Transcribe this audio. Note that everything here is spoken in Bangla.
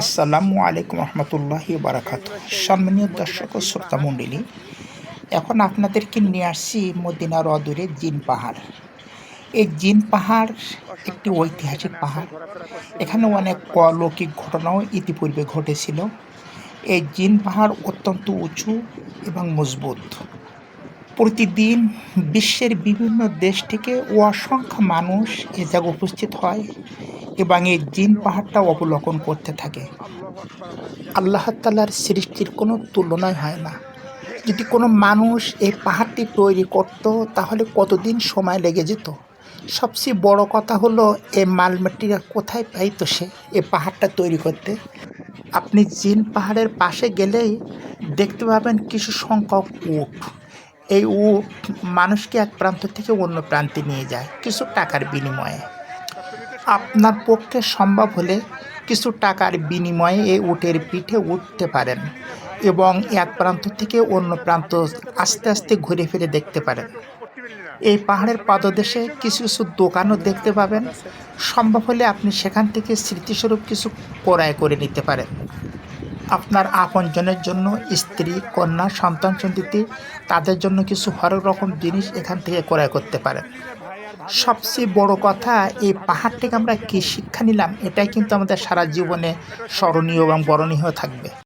আসসালামু আলাইকুম রহমতুল্লাহি বারাকাত সম্মানীয় দর্শক ও শ্রোতা মণ্ডলী, এখন আপনাদেরকে নিয়ে আসছি মদিনার অদূরে জিন পাহাড়। এই জিন পাহাড় একটি ঐতিহাসিক পাহাড়। এখানে অনেক অলৌকিক ঘটনাও ইতিপূর্বে ঘটেছিল। এই জিন পাহাড় অত্যন্ত উঁচু এবং মজবুত। প্রতিদিন বিশ্বের বিভিন্ন দেশ থেকে অসংখ্য মানুষ এ জায়গায় উপস্থিত হয়। এবং এই জিন পাহাড়টা অবলোকন করতে থাকে। আল্লাহ তালার সৃষ্টির কোনো তুলনাই হয় না। যদি কোনো মানুষ এই পাহাড়টি তৈরি করত, তাহলে কতদিন সময় লেগে যেত? সবচেয়ে বড় কথা হলো এই মাল মেটেরিয়াল কোথায় পাইতো সে এই পাহাড়টা তৈরি করতে? আপনি জিন পাহাড়ের পাশে গেলেই দেখতে পাবেন কিছু সংখ্যক উট। এই উট মানুষকে এক প্রান্ত থেকে অন্য প্রান্তে নিয়ে যায়, কিছু টাকার বিনিময়ে। আপনার পক্ষে সম্ভব হলে কিছু টাকার বিনিময়ে এই উটের পিঠে উঠতে পারেন এবং এক প্রান্ত থেকে অন্য প্রান্ত আস্তে আস্তে ঘুরে ফিরে দেখতে পারেন। এই পাহাড়ের পাদদেশে কিছু কিছু দোকানও দেখতে পাবেন। সম্ভব হলে আপনি সেখান থেকে স্মৃতিস্বরূপ কিছু ক্রয় করে নিতে পারেন। আপনার আপনজনের জন্য, স্ত্রী, কন্যা সন্তান সন্ততি তাদের জন্য কিছু হরেক রকম জিনিস এখান থেকে ক্রয় করতে পারেন। সবচেয়ে বড় কথা, এই পাহাড় থেকে আমরা কী শিক্ষা নিলাম? এটাই কিন্তু আমাদের সারা জীবনে স্মরণীয় এবং বরণীয় থাকবে।